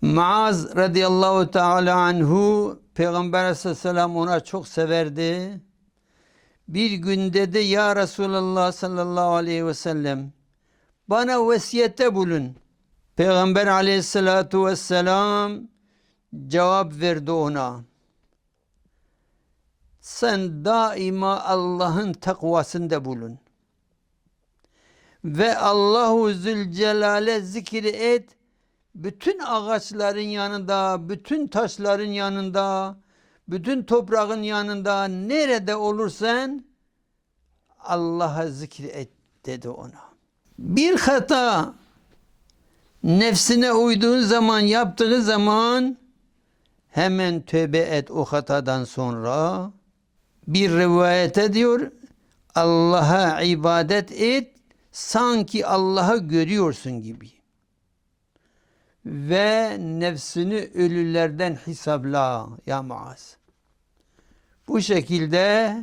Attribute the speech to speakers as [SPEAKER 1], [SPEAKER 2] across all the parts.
[SPEAKER 1] Maaz radıyallahu teala anhu Peygamber aleyhisselam ona çok severdi. Bir gün dedi ya Resulallah sallallahu aleyhi ve sellem bana vesiyette bulun. Peygamber aleyhissalatu vesselam cevap verdi ona. Sen daima Allah'ın takvasında bulun. Ve Allahu Zülcelal'e zikri et. Bütün ağaçların yanında, bütün taşların yanında, bütün toprağın yanında nerede olursan Allah'a zikri et dedi ona. Bir hata nefsine uyduğun zaman, yaptığı zaman hemen tövbe et o hatadan sonra. Bir rivayete diyor Allah'a ibadet et sanki Allah'ı görüyorsun gibi. Ve nefsini ölülerden hesapla ya Muaz. Bu şekilde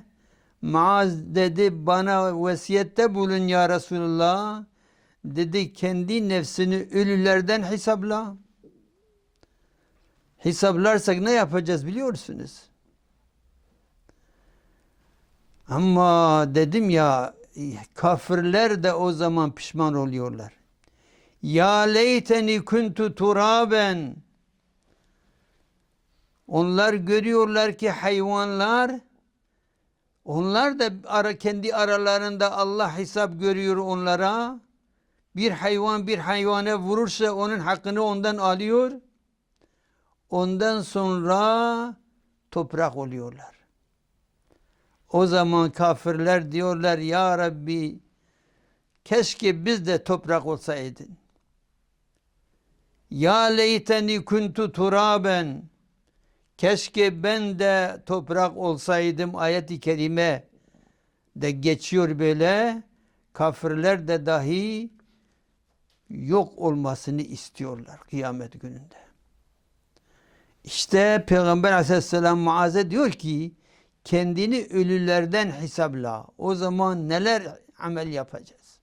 [SPEAKER 1] Maaz dedi bana vesiyette bulun ya Resulullah. Dedi kendi nefsini ölülerden hesapla. Hesaplarsak ne yapacağız biliyorsunuz. Ama dedim ya kafirler de o zaman pişman oluyorlar. Ya leyteni kuntu turaben. Onlar görüyorlar ki hayvanlar onlar da ara, kendi aralarında Allah hesap görüyor onlara. Bir hayvan bir hayvana vurursa onun hakkını ondan alıyor. Ondan sonra toprak oluyorlar. O zaman kafirler diyorlar ya Rabbi keşke biz de toprak olsaydın. Ya leyteni kuntu turaben keşke ben de toprak olsaydım ayet-i kerime de geçiyor böyle kafirler de dahi yok olmasını istiyorlar kıyamet gününde. İşte Peygamber aleyhisselam Muaz'e diyor ki kendini ölülerden hesapla. O zaman neler amel yapacağız?